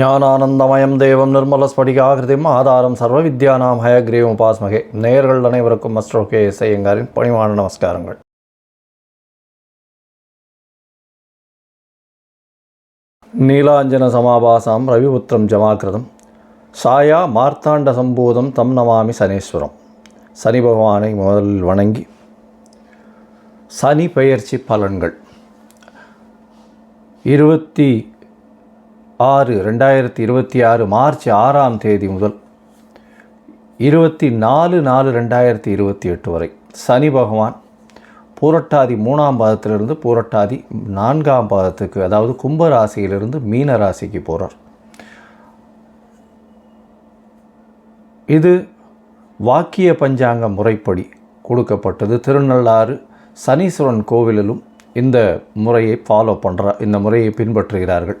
ஞானானந்தமயம் தேவம் நிர்மலஸ்படிகாகிருதிம் ஆதாரம் சர்வ வித்யானாம் ஹயக்ரீவம் உபாஸ்மகே. நேர்கள் அனைவருக்கும் மஸ்டர் கே எஸ் ஐயங்காரின் பணிவான நமஸ்காரங்கள். நீலாஞ்சன சமாபாசாம் ரவிபுத்திரம் ஜமாகிருதம் சாயா மார்த்தாண்ட சம்பூதம் தம் நமாமி சனீஸ்வரம். சனி பகவானை முதலில் வணங்கி. சனி பெயர்ச்சி பலன்கள். இருபத்தி ஆறு ரெண்டாயிரத்தி இருபத்தி ஆறு மார்ச் ஆறாம் தேதி முதல் இருபத்தி நாலு நாலு ரெண்டாயிரத்தி இருபத்தி எட்டு வரை. சனி பகவான் பூரட்டாதி மூணாம் பாதத்திலிருந்து பூரட்டாதி நான்காம் பாதத்துக்கு அதாவது கும்ப ராசியிலிருந்து மீன ராசிக்கு போகிறார் இது வாக்கிய பஞ்சாங்க முறைப்படி கொடுக்கப்பட்டது. திருநள்ளாறு சனீஸ்வரன் கோவிலிலும் இந்த முறையை ஃபாலோ பண்ணுற இந்த முறையை பின்பற்றுகிறார்கள்.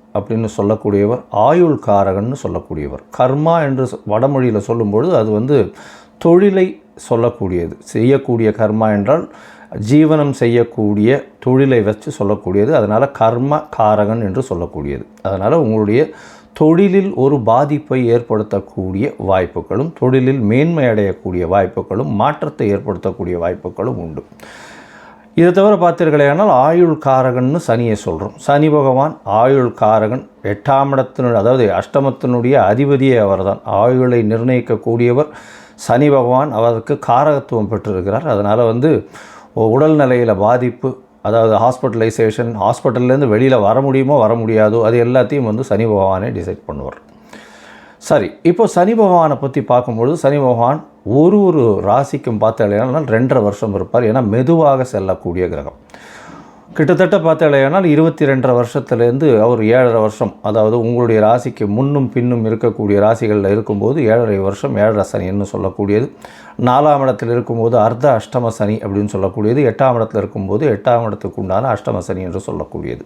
அப்படின்னு சொல்லக்கூடியவர் ஆயுள் காரகன்னு சொல்லக்கூடியவர். கர்மா என்று வடமொழியில் சொல்லும்பொழுது அது வந்து தொழிலை சொல்லக்கூடியது. செய்யக்கூடிய கர்மா என்றால் ஜீவனம் செய்யக்கூடிய தொழிலை வச்சு சொல்லக்கூடியது. அதனால் கர்ம காரகன் என்று சொல்லக்கூடியது. அதனால் உங்களுடைய தொழிலில் ஒரு பாதிப்பை ஏற்படுத்தக்கூடிய வாய்ப்புகளும் தொழிலில் மேன்மை அடையக்கூடிய வாய்ப்புகளும் மாற்றத்தை ஏற்படுத்தக்கூடிய வாய்ப்புகளும் உண்டு. இதை தவிர பார்த்தீர்களேனால் ஆயுள் காரகன்னு சனியை சொல்கிறோம் சனி பகவான் ஆயுள் காரகன் எட்டாம் இடத்தினுடைய அதாவது அஷ்டமத்தினுடைய அதிபதியே அவர்தான். ஆயுளை நிர்ணயிக்கக்கூடியவர் சனி பகவான் அவருக்கு காரகத்துவம் பெற்றிருக்கிறார். அதனால் வந்து உடல் நிலையில் பாதிப்பு அதாவது ஹாஸ்பிட்டலைசேஷன் ஹாஸ்பிட்டல்லேருந்து வெளியில் வர முடியுமோ வர முடியாதோ அது எல்லாத்தையும் வந்து சனி பகவானே டிசைட் பண்ணுவார். சரி இப்போ சனி பகவானை பற்றி பார்க்கும்பொழுது சனி பகவான் ஒரு ஒரு ராசிக்கும் பார்த்தாலேனால் ரெண்டரை வருஷம் இருப்பார். ஏன்னா மெதுவாக செல்லக்கூடிய கிரகம். கிட்டத்தட்ட பார்த்தாலேனால் இருபத்தி ரெண்டரை வருஷத்துலேருந்து அவர் ஏழரை வருஷம் அதாவது உங்களுடைய ராசிக்கு முன்னும் பின்னும் இருக்கக்கூடிய ராசிகளில் இருக்கும்போது ஏழரை வருஷம் ஏழரை சனின்னு சொல்லக்கூடியது. நாலாம் இடத்தில் இருக்கும்போது அர்த்த அஷ்டம சனி அப்படின்னு சொல்லக்கூடியது. எட்டாம் இடத்தில் இருக்கும்போது எட்டாம் இடத்துக்கு உண்டான அஷ்டம சனி என்று சொல்லக்கூடியது.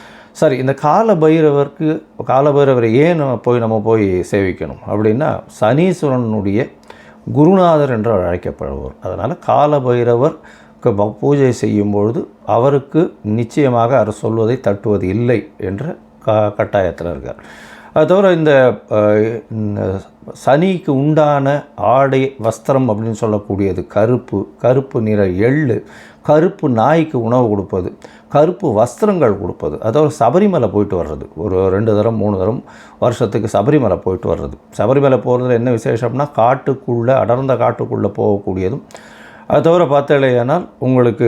சரி இந்த கால பைரவருக்கு கால பைரவரை ஏன் நம்ம போய் நம்ம போய் சேவிக்கணும்? அப்படின்னா சனீஸ்வரனுடைய குருநாதர் என்று அவர் அழைக்கப்படுவார் அதனால் கால பைரவர் பூஜை செய்யும் பொழுது அவருக்கு நிச்சயமாக அவர் சொல்வதை தட்டுவது இல்லை என்ற க கட்டாயத்தில் இருக்கார். அது தவிர இந்த சனிக்கு உண்டான ஆடை வஸ்திரம் அப்படின்னு சொல்லக்கூடியது கருப்பு கருப்பு நிற எள்ளு கருப்பு நாய்க்கு உணவு கொடுப்பது கருப்பு வஸ்திரங்கள் கொடுப்பது. அதாவது சபரிமலை போயிட்டு வர்றது. ஒரு ரெண்டு தரம் மூணு தரம் வருஷத்துக்கு சபரிமலை போயிட்டு வர்றது. சபரிமலை போகிறதுல என்ன விசேஷம்னா காட்டுக்குள்ளே அடர்ந்த காட்டுக்குள்ளே போகக்கூடியதும். அது தவிர பார்த்தாலேயானால் உங்களுக்கு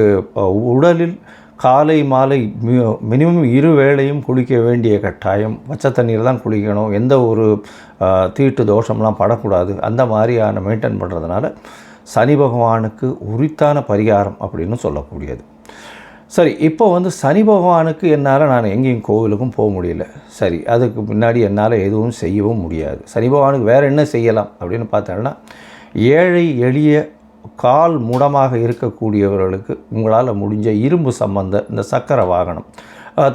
உடலில் காலை மாலை மினிமம் இரு வேளையும் குளிக்க வேண்டிய கட்டாயம். பச்சை தண்ணீர் தான் குளிக்கணும். எந்த ஒரு தீட்டு தோஷம்லாம் படக்கூடாது. அந்த மாதிரியான மெயின்டைன் பண்ணுறதுனால சனி பகவானுக்கு உரித்தான பரிகாரம் அப்படின்னு சொல்லக்கூடியது. சரி இப்போ வந்து சனி பகவானுக்கு என்னால் நான் எங்கேயும் கோவிலுக்கும் போக முடியல. சரி அதுக்கு முன்னாடி என்னால் எதுவும் செய்யவும் முடியாது. சனி பகவானுக்கு வேறு என்ன செய்யலாம் அப்படின்னு பார்த்தோம்னா ஏழை எளிய கால் முடமாக இருக்கக்கூடியவர்களுக்கு உங்களால் முடிஞ்ச இரும்பு சம்பந்த இந்த சக்கர வாகனம்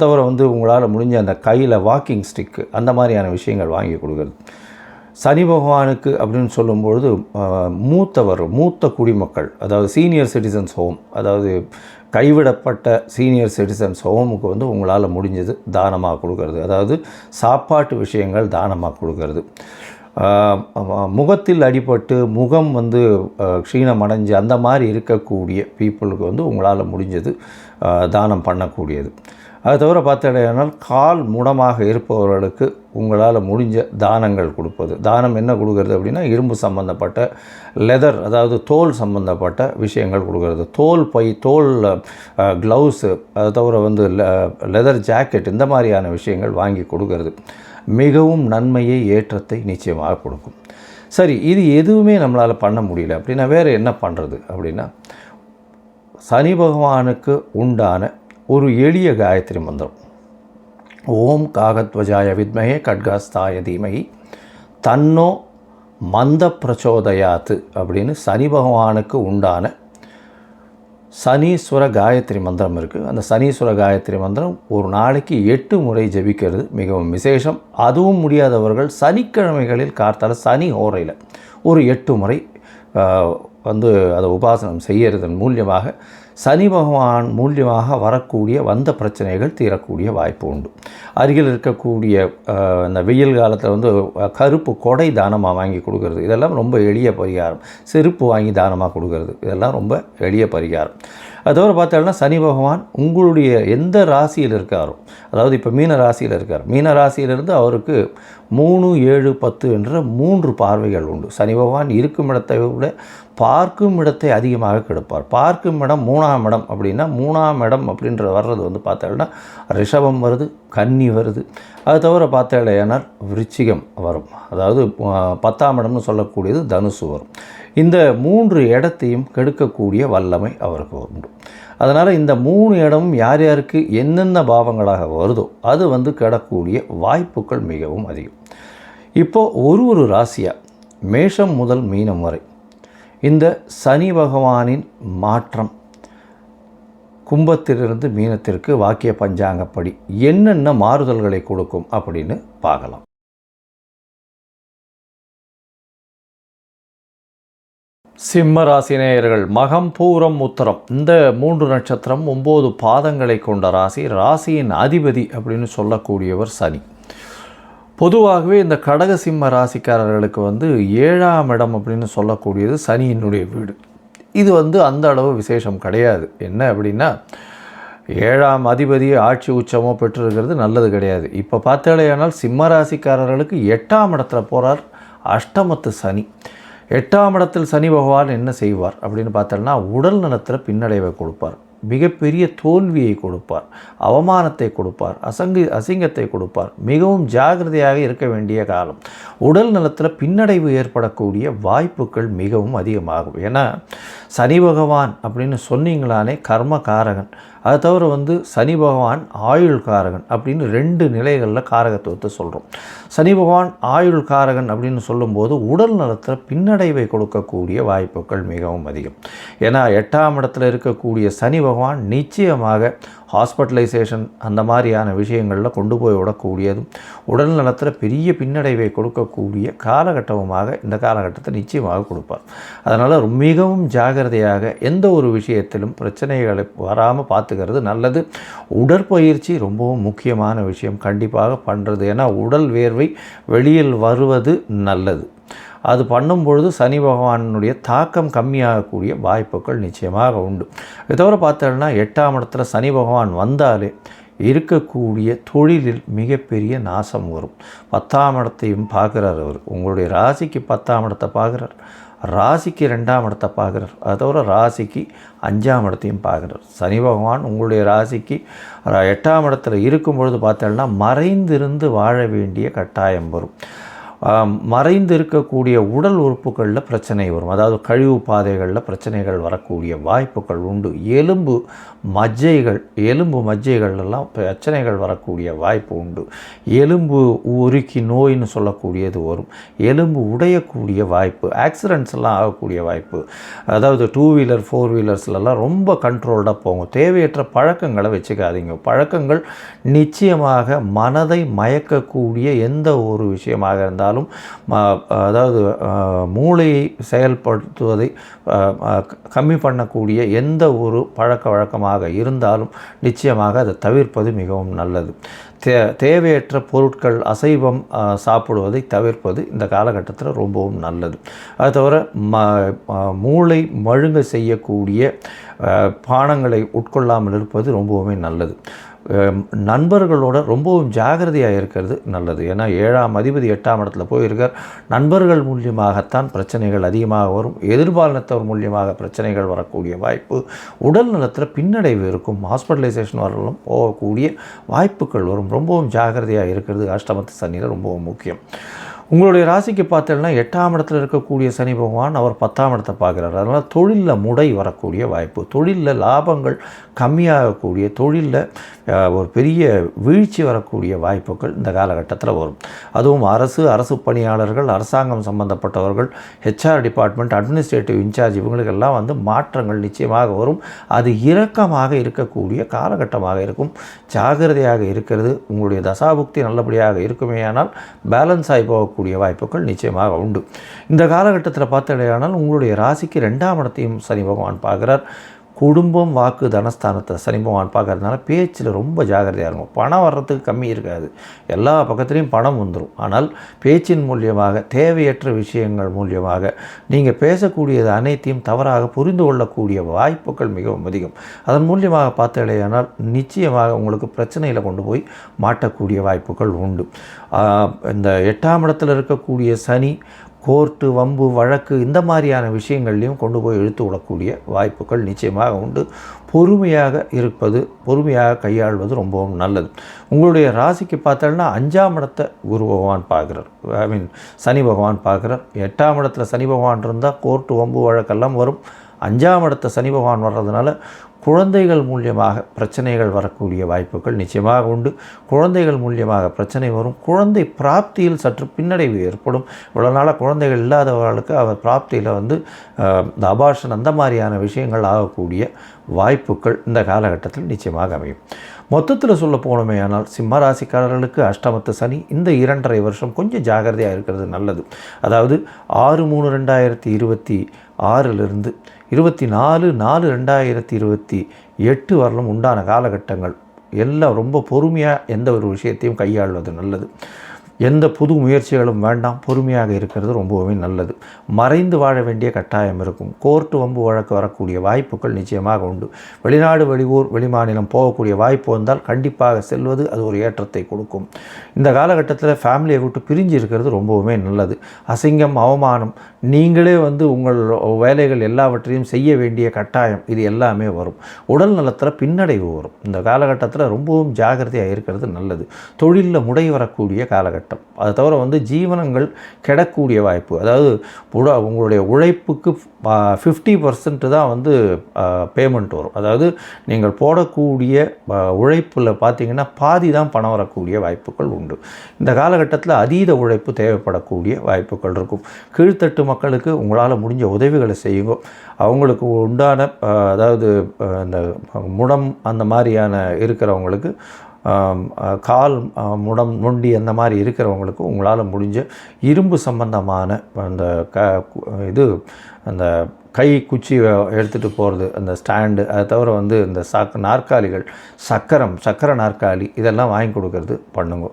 தவிர வந்து உங்களால் முடிஞ்ச அந்த கையில் வாக்கிங் ஸ்டிக்கு அந்த மாதிரியான விஷயங்கள் வாங்கி கொடுக்குறது. சனி பகவானுக்கு அப்படின்னு சொல்லும்பொழுது மூத்தவர் மூத்த குடிமக்கள் அதாவது சீனியர் சிட்டிசன்ஸ் ஹோம் அதாவது கைவிடப்பட்ட சீனியர் சிட்டிசன்ஸ் ஹோமுக்கு வந்து உங்களால் முடிஞ்சது தானமாக கொடுக்கறது. அதாவது சாப்பாட்டு விஷயங்கள் தானமாக கொடுக்கறது. முகத்தில் அடிபட்டு முகம் வந்து க்ஷீணம் அடைஞ்சு அந்த மாதிரி இருக்கக்கூடிய பீப்புளுக்கு வந்து உங்களால் முடிஞ்சது தானம் பண்ணக்கூடியது. அது தவிர பார்த்தீங்கன்னா கால் முடமாக இருப்பவர்களுக்கு உங்களால் முடிஞ்ச தானங்கள் கொடுப்பது. தானம் என்ன கொடுக்கறது அப்படின்னா இரும்பு சம்பந்தப்பட்ட லெதர் அதாவது தோல் சம்பந்தப்பட்ட விஷயங்கள் கொடுக்கறது. தோல் பை தோல் க்ளவுஸு அது தவிர வந்து லெதர் ஜாக்கெட் இந்த மாதிரியான விஷயங்கள் வாங்கி கொடுக்கறது. மிகவும் நன்மையை ஏற்றத்தை நிச்சயமாக கொடுக்கும். சரி இது எதுவுமே நம்மளால் பண்ண முடியல. அப்படின்னா வேறு என்ன பண்ணுறது அப்படின்னா சனி பகவானுக்கு உண்டான ஒரு எளிய காயத்ரி மந்திரம். ஓம் காகத்வஜாய வித்மகே கட்காஸ்தாய தீமகி. தன்னோ மந்த பிரச்சோதயாத்து அப்படின்னு சனி பகவானுக்கு உண்டான சனீஸ்வர காயத்ரி மந்திரம் இருக்குது அந்த சனீஸ்வர காயத்ரி மந்திரம் ஒரு நாளைக்கு எட்டு முறை ஜெபிக்கிறது. மிகவும் விசேஷம். அதுவும் முடியாதவர்கள் சனிக்கிழமைகளில் கார்த்தால சனி ஓரையில் ஒரு எட்டு முறை வந்து அதை உபாசனம் செய்கிறதன் மூலியமாக சனி பகவான் மூலியமாக வரக்கூடிய வந்த பிரச்சனைகள் தீரக்கூடிய வாய்ப்பு உண்டு. அருகில் இருக்கக்கூடிய இந்த வெயில் காலத்தில் வந்து கருப்பு கொடை தானமாக வாங்கி கொடுக்கறது? இதெல்லாம் ரொம்ப எளிய பரிகாரம். செருப்பு வாங்கி தானமாக கொடுக்கறது? இதெல்லாம் ரொம்ப எளிய பரிகாரம். அதோடு பார்த்தோம்னா சனி பகவான் உங்களுடைய எந்த ராசியில் இருக்காரோ அதாவது இப்போ மீன ராசியில் இருக்கார். மீன ராசியிலிருந்து அவருக்கு மூணு ஏழு பத்து என்ற மூன்று பார்வைகள் உண்டு. சனி பகவான் இருக்கும் இடத்தை விட பார்க்கும் இடத்தை அதிகமாக கெடுப்பார். பார்க்கும் இடம் மூணாம் இடம் அப்படின்னா மூணாம் இடம் அப்படின்ற வர்றது வந்து பார்த்தோம்னா ரிஷபம் வருது கன்னி வருது. அது தவிர பார்த்தேனால் விருச்சிகம் வரும். அதாவது பத்தாம் இடம்னு சொல்லக்கூடியது தனுசு வரும். இந்த மூன்று இடத்தையும் கெடுக்கக்கூடிய வல்லமை அவருக்கு உண்டு. அதனால் இந்த மூணு இடமும் யார் யாருக்கு என்னென்ன பாவங்களாக வருதோ அது வந்து கெடக்கூடிய வாய்ப்புகள் மிகவும் அதிகம். இப்போது ஒரு ஒரு ராசியாக மேஷம் முதல் மீனம் வரை இந்த சனி பகவானின் மாற்றம் கும்பத்திலிருந்து மீனத்திற்கு வாக்கிய பஞ்சாங்கப்படி என்னென்ன மாறுதல்களை கொடுக்கும் அப்படின்னு பார்க்கலாம். சிம்ம ராசினேயர்கள் மகம் பூரம் உத்தரம். இந்த மூன்று நட்சத்திரம் ஒம்பது பாதங்களை கொண்ட ராசி. ராசியின் அதிபதி அப்படின்னு சொல்லக்கூடியவர் சனி. பொதுவாகவே இந்த கடக சிம்ம ராசிக்காரர்களுக்கு வந்து ஏழாம் இடம் அப்படின்னு சொல்லக்கூடியது சனியினுடைய வீடு. இது வந்து அந்த அளவு விசேஷம் கிடையாது. என்ன அப்படின்னா ஏழாம் அதிபதி ஆட்சி உச்சமோ பெற்றிருக்கிறது நல்லது கிடையாது. இப்போ பார்த்தாலேயானால் சிம்ம ராசிக்காரர்களுக்கு எட்டாம் இடத்துல போகிறார் அஷ்டமத்து சனி. எட்டாம் இடத்தில் சனி பகவான் என்ன செய்வார் அப்படின்னு பார்த்தோம்னா உடல் நலத்தில் பின்னடைவை கொடுப்பார். மிகப்பெரிய தோல்வியை கொடுப்பார். அவமானத்தை கொடுப்பார். அசங்கி அசிங்கத்தை கொடுப்பார். மிகவும் ஜாகிரதையாக இருக்க வேண்டிய காலம். உடல் நலத்தில் பின்னடைவு ஏற்படக்கூடிய வாய்ப்புகள் மிகவும் அதிகமாகும். ஏன்னா சனி பகவான் அப்படின்னு சொன்னீங்களானே கர்மகாரகன் அதை தவிர வந்து சனி பகவான் ஆயுள் காரகன் அப்படின்னு ரெண்டு நிலைகளில் காரகத்துவத்தை சொல்கிறோம் சனி பகவான் ஆயுள் காரகன் அப்படின்னு சொல்லும்போது உடல் நலத்தில் பின்னடைவை கொடுக்கக்கூடிய வாய்ப்புகள் மிகவும் அதிகம். ஏன்னா எட்டாம் இடத்துல இருக்கக்கூடிய சனி பகவான் நிச்சயமாக ஹாஸ்பிட்டலைசேஷன் அந்த மாதிரியான விஷயங்களில் கொண்டு போய் விடக்கூடியதும் உடல் நலத்தில் பெரிய பின்னடைவை கொடுக்கக்கூடிய காலகட்டமாக இந்த காலகட்டத்தை நிச்சயமாக கொடுப்பார். அதனால் மிகவும் ஜாகிரதையாக எந்த ஒரு விஷயத்திலும் பிரச்சனைகளை வராமல் பார்த்துக்கிறது நல்லது. உடற்பயிற்சி ரொம்பவும் முக்கியமான விஷயம். கண்டிப்பாக பண்ணுறது ஏன்னா உடல் வேர்வை வெளியில் வருவது நல்லது. அது பண்ணும்பொழுது சனி பகவானுடைய தாக்கம் கம்மியாகக்கூடிய வாய்ப்புகள் நிச்சயமாக உண்டு. இதை தவிர பார்த்தோம்னா எட்டாம் இடத்துல சனி பகவான் வந்தாலே இருக்கக்கூடிய தொழிலில் மிகப்பெரிய நாசம் வரும். பத்தாம் இடத்தையும் பார்க்குறார் அவர். உங்களுடைய ராசிக்கு பத்தாம் இடத்தை பார்க்குறார். ராசிக்கு ரெண்டாம் இடத்தை பார்க்குறார். அதை தவிர ராசிக்கு அஞ்சாம் இடத்தையும் பார்க்குறார். சனி பகவான் உங்களுடைய ராசிக்கு எட்டாம் இடத்துல இருக்கும் பொழுது பார்த்தோம்னா மறைந்திருந்து வாழ வேண்டிய கட்டாயம் வரும். மறைந்து இருக்கக்கூடிய உடல் உறுப்புகளில் பிரச்சனை வரும். அதாவது கழிவு பாதைகளில் பிரச்சனைகள் வரக்கூடிய வாய்ப்புகள் உண்டு. எலும்பு மஜ்ஜைகள் எலும்பு மஜ்ஜைகள்லாம் பிரச்சனைகள் வரக்கூடிய வாய்ப்பு உண்டு. எலும்பு உருக்கி நோயின்னு சொல்லக்கூடியது வரும். எலும்பு உடையக்கூடிய வாய்ப்பு ஆக்சிடென்ட்ஸ் எல்லாம் ஆகக்கூடிய வாய்ப்பு. அதாவது டூ வீலர் ஃபோர் வீலர்ஸ்லலாம் ரொம்ப கண்ட்ரோல்டாக போகும் தேவையற்ற பழக்கங்களை வச்சுக்காதீங்க. பழக்கங்கள் நிச்சயமாக மனதை மயக்கக்கூடிய எந்த ஒரு விஷயமாக இருந்தால் இருந்தாலும் அதாவது மூளையை செயல்படுத்துவதை கம்மி பண்ணக்கூடிய எந்த ஒரு பழக்க வழக்கமாக இருந்தாலும் நிச்சயமாக அதை தவிர்ப்பது மிகவும் நல்லது. தே தேவையற்ற பொருட்கள் அசைவம் சாப்பிடுவதை தவிர்ப்பது இந்த காலகட்டத்தில் ரொம்பவும் நல்லது. அது தவிர ம மூளை மழுங்க செய்யக்கூடிய பானங்களை உட்கொள்ளாமல் இருப்பது ரொம்பவுமே நல்லது. நண்பர்களோட ரொம்பவும் ஜாகிரதையாக இருக்கிறது நல்லது. ஏன்னா ஏழாம் அதிபதி எட்டாம் இடத்துல போயிருக்கார். நண்பர்கள் மூலியமாகத்தான் பிரச்சனைகள் அதிகமாக வரும். எதிர்பாலினத்தவர் மூலியமாக பிரச்சனைகள் வரக்கூடிய வாய்ப்பு உடல் நலத்தில் பின்னடைவு இருக்கும். ஹாஸ்பிட்டலைசேஷன் வரலாம் போகக்கூடிய வாய்ப்புகள் வரும். ரொம்பவும் ஜாகிரதையாக இருக்கிறது. அஷ்டமத்து சனியில் ரொம்பவும் முக்கியம். உங்களுடைய ராசிக்கு பார்த்தீங்கன்னா எட்டாம் இடத்துல இருக்கக்கூடிய சனி பகவான் அவர் பத்தாம் இடத்தை பார்க்குறாரு. அதனால் தொழிலில் முடை வரக்கூடிய வாய்ப்பு தொழிலில் லாபங்கள் கம்மியாகக்கூடிய தொழிலில் ஒரு பெரிய வீழ்ச்சி வரக்கூடிய வாய்ப்புகள் இந்த காலகட்டத்தில் வரும். அதுவும் அரசு அரசு பணியாளர்கள் அரசாங்கம் சம்பந்தப்பட்டவர்கள் ஹெச்ஆர் டிபார்ட்மெண்ட் அட்மினிஸ்ட்ரேட்டிவ் இன்சார்ஜ் இவங்களுக்கெல்லாம் வந்து மாற்றங்கள் நிச்சயமாக வரும். அது இரக்கமாக இருக்கக்கூடிய காலகட்டமாக இருக்கும். ஜாகிரதையாக இருக்கிறது. உங்களுடைய தசாபுக்தி நல்லபடியாக இருக்குமே ஆனால் பேலன்ஸ் ஆகி போகக்கூடிய வரக்கூடிய வாய்ப்புகள் நிச்சயமாக உண்டு. இந்த காலகட்டத்தில் பார்த்தடையானால் உங்களுடைய ராசிக்கு ரெண்டாம் இடத்தையும் சனி பகவான் பார்க்குறார். குடும்பம் வாக்கு தனஸ்தானத்தை சனி பகவான் பார்க்கறதுனால பேச்சில் ரொம்ப ஜாகிரதையாக இருக்கும். பணம் வர்றதுக்கு கம்மி இருக்காது. எல்லா பக்கத்துலேயும் பணம் வந்துடும் ஆனால் பேச்சின் மூலியமாக தேவையற்ற விஷயங்கள் மூலியமாக நீங்கள் பேசக்கூடியது அனைத்தையும் தவறாக புரிந்து கொள்ளக்கூடிய வாய்ப்புகள் மிகவும் அதிகம். அதன் மூலியமாக பார்த்தடையானால் நிச்சயமாக உங்களுக்கு பிரச்சனையில் கொண்டு போய் மாட்டக்கூடிய வாய்ப்புகள் உண்டு. இந்த எட்டாம் இடத்தில் இருக்கக்கூடிய சனி கோர்ட்டு வம்பு வழக்கு இந்த மாதிரியான விஷயங்கள்லையும் கொண்டு போய் இழுத்து விடக்கூடிய வாய்ப்புகள் நிச்சயமாக உண்டு. பொறுமையாக இருப்பது பொறுமையாக கையாள்வது ரொம்பவும் நல்லது. உங்களுடைய ராசிக்கு பார்த்தோம்னா அஞ்சாம் இடத்தை குரு பகவான் பார்க்குறார். ஐ மீன் சனி பகவான் பார்க்குறார். எட்டாம் இடத்துல சனி பகவான் இருந்தால் கோர்ட்டு வம்பு வழக்கெல்லாம் வரும். அஞ்சாம் இடத்த சனி பகவான் வர்றதுனால குழந்தைகள் மூலியமாக பிரச்சனைகள் வரக்கூடிய வாய்ப்புகள் நிச்சயமாக உண்டு. குழந்தைகள் மூலியமாக பிரச்சனை வரும். குழந்தை பிராப்தியில் சற்று பின்னடைவு ஏற்படும். இவ்வளோ நாளாக குழந்தைகள் இல்லாதவர்களுக்கு அவர் பிராப்தியில் வந்து இந்த அபாஷன் அந்த மாதிரியான விஷயங்கள் ஆகக்கூடிய வாய்ப்புகள் இந்த காலகட்டத்தில் நிச்சயமாக அமையும். மொத்தத்தில் சொல்ல போனோமே ஆனால் சிம்ம ராசிக்காரர்களுக்கு அஷ்டமத்து சனி இந்த இரண்டரை வருஷம் கொஞ்சம் ஜாகிரதையாக இருக்கிறது நல்லது. அதாவது ஆறு மூணு ரெண்டாயிரத்தி இருபத்தி ஆறிலிருந்து இருபத்தி நாலு நாலு ரெண்டாயிரத்தி இருபத்தி எட்டு வரலும் உண்டான காலகட்டங்கள். எல்லாம் ரொம்ப பொறுமையாக எந்த ஒரு விஷயத்தையும் கையாள்வது நல்லது. எந்த புது முயற்சிகளும் வேண்டாம் பொறுமையாக இருக்கிறது ரொம்பவுமே நல்லது. மறைந்து வாழ வேண்டிய கட்டாயம் இருக்கும். கோர்ட்டு வம்பு வழக்கு வரக்கூடிய வாய்ப்புகள் நிச்சயமாக உண்டு. வெளிநாடு வெளியூர் வெளிமாநிலம் போகக்கூடிய வாய்ப்பு வந்தால் கண்டிப்பாக செல்வது அது ஒரு ஏற்றத்தை கொடுக்கும். இந்த காலகட்டத்தில் ஃபேமிலியை விட்டு பிரிஞ்சு இருக்கிறது ரொம்பவுமே நல்லது. அசிங்கம் அவமானம் நீங்களே வந்து உங்கள் வேலைகள் எல்லாவற்றையும் செய்ய வேண்டிய கட்டாயம் இது எல்லாமே வரும். உடல் நலத்தில் பின்னடைவு வரும். இந்த காலகட்டத்தில் ரொம்பவும் ஜாகிரதையாக இருக்கிறது நல்லது. தொழிலில் முடை வரக்கூடிய காலகட்டம். அதை தவிர வந்து ஜீவனங்கள் கிடக்கூடிய வாய்ப்பு. அதாவது உட உங்களுடைய உழைப்புக்கு ஃபிஃப்டி பர்சன்ட் தான் வந்து பேமெண்ட் வரும். அதாவது நீங்கள் போடக்கூடிய உழைப்பில் பார்த்தீங்கன்னா பாதி தான் பணம் வரக்கூடிய வாய்ப்புகள் உண்டு. இந்த காலகட்டத்தில் அதீத உழைப்பு தேவைப்படக்கூடிய வாய்ப்புகள் இருக்கும். கீழ்த்தட்டு மக்களுக்கு உங்களால் முடிஞ்ச உதவிகளை செய்யுங்க. அவங்களுக்கு உண்டான அதாவது இந்த முடம் அந்த மாதிரியான இருக்கிறவங்களுக்கு கால் முடம் நொண்டி அந்த மாதிரி இருக்கிறவங்களுக்கு உங்களால் முடிஞ்ச இரும்பு சம்பந்தமான அந்த க இது அந்த கை குச்சி எடுத்துகிட்டு போகிறது அந்த ஸ்டாண்டு அதை தவிர வந்து இந்த சக் நாற்காலிகள் சக்கரம் சக்கர நாற்காலி இதெல்லாம் வாங்கி கொடுக்கறது பண்ணுங்க.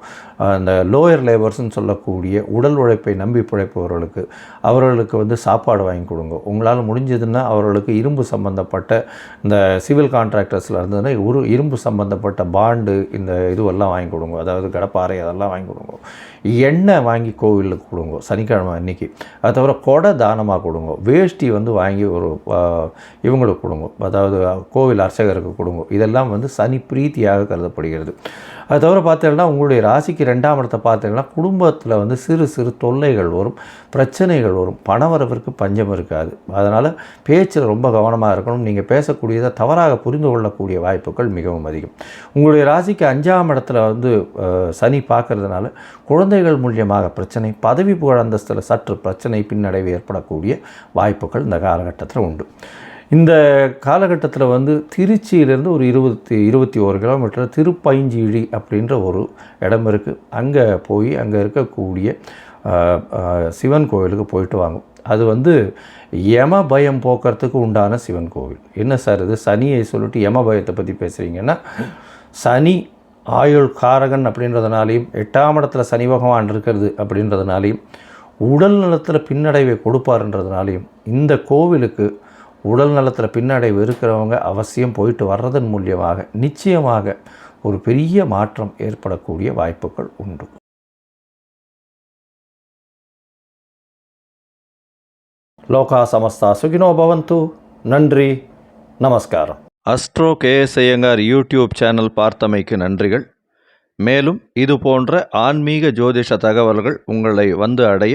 அந்த லோயர் லேபர்ஸ்னு சொல்லக்கூடிய உடல் உழைப்பை நம்பி பிழைப்பவர்களுக்கு அவர்களுக்கு வந்து சாப்பாடு வாங்கி கொடுங்க. உங்களால் முடிஞ்சதுன்னா அவர்களுக்கு இரும்பு சம்மந்தப்பட்ட இந்த சிவில் கான்ட்ராக்டர்ஸில் இருந்ததுன்னா ஒரு இரும்பு சம்மந்தப்பட்ட பாண்டு இந்த இதுவெல்லாம் வாங்கி கொடுங்க. அதாவது கடப்பாறை அதெல்லாம் வாங்கி கொடுங்க. எண்ணெய் வாங்கி கோவிலுக்கு கொடுங்க. சனிக்கிழமை அன்றைக்கி அது தவிர கொடை தானமாக கொடுங்க. வேஷ்டி வந்து வாங்கி ஒரு இவங்களுக்கு கொடுங்க. அதாவது கோவில் அர்ச்சகருக்கு கொடுங்க. இதெல்லாம் வந்து சனி பிரீத்தியாக கருதப்படுகிறது. அது தவிர பார்த்தீங்கன்னா உங்களுடைய ராசிக்கு ரெண்டாம் இடத்தை பார்த்தீங்கன்னா குடும்பத்தில் வந்து சிறு சிறு தொல்லைகள் வரும் பிரச்சனைகள் வரும் பணவரவிற்கு பஞ்சம் இருக்காது. அதனால் பேச்சில் ரொம்ப கவனமாக இருக்கணும். நீங்கள் பேசக்கூடியதை தவறாக புரிந்து கொள்ளக்கூடிய வாய்ப்புகள் மிகவும் அதிகம். உங்களுடைய ராசிக்கு அஞ்சாம் இடத்துல வந்து சனி பார்க்கறதுனால குழந்தைகள் மூலியமாக பிரச்சனை பதவி புகழ் அந்தஸ்தில் சற்று பிரச்சனை பின்னடைவு ஏற்படக்கூடிய வாய்ப்புகள் இந்த காலகட்டத்தில் உண்டு. இந்த காலகட்டத்தில் வந்து திருச்சியிலேருந்து ஒரு இருபத்தி இருபத்தி ஒரு கிலோமீட்டர் திருப்பைஞ்சிழி அப்படின்ற ஒரு இடம் இருக்குது அங்கே போய் அங்கே இருக்கக்கூடிய சிவன் கோவிலுக்கு போயிட்டு வாங்க. அது வந்து யம பயம் போக்குறதுக்கு உண்டான சிவன் கோவில். என்ன சார் இது? சனியை சொல்லிட்டு யம பயத்தை பற்றி பேசுகிறீங்கன்னா சனி ஆயுள் காரகன் அப்படின்றதுனாலையும் எட்டாம் இடத்துல சனி பகவான் இருக்கிறது அப்படின்றதுனாலையும் உடல் நலத்தில் பின்னடைவை கொடுப்பாருன்றதுனாலையும் இந்த கோவிலுக்கு உடல் நலத்தில் பின்னடைவு இருக்கிறவங்க அவசியம் போயிட்டு வர்றதன் மூலியமாக நிச்சயமாக ஒரு பெரிய மாற்றம் ஏற்படக்கூடிய வாய்ப்புகள் உண்டு. லோகா சமஸ்தா சுகினோ பவந்து. நன்றி. நமஸ்காரம். Astro KS Iyengar YouTube channel பார்த்தமைக்கு நன்றிகள். மேலும் இது போன்ற ஆன்மீக ஜோதிஷ தகவல்கள் உங்களை வந்து அடைய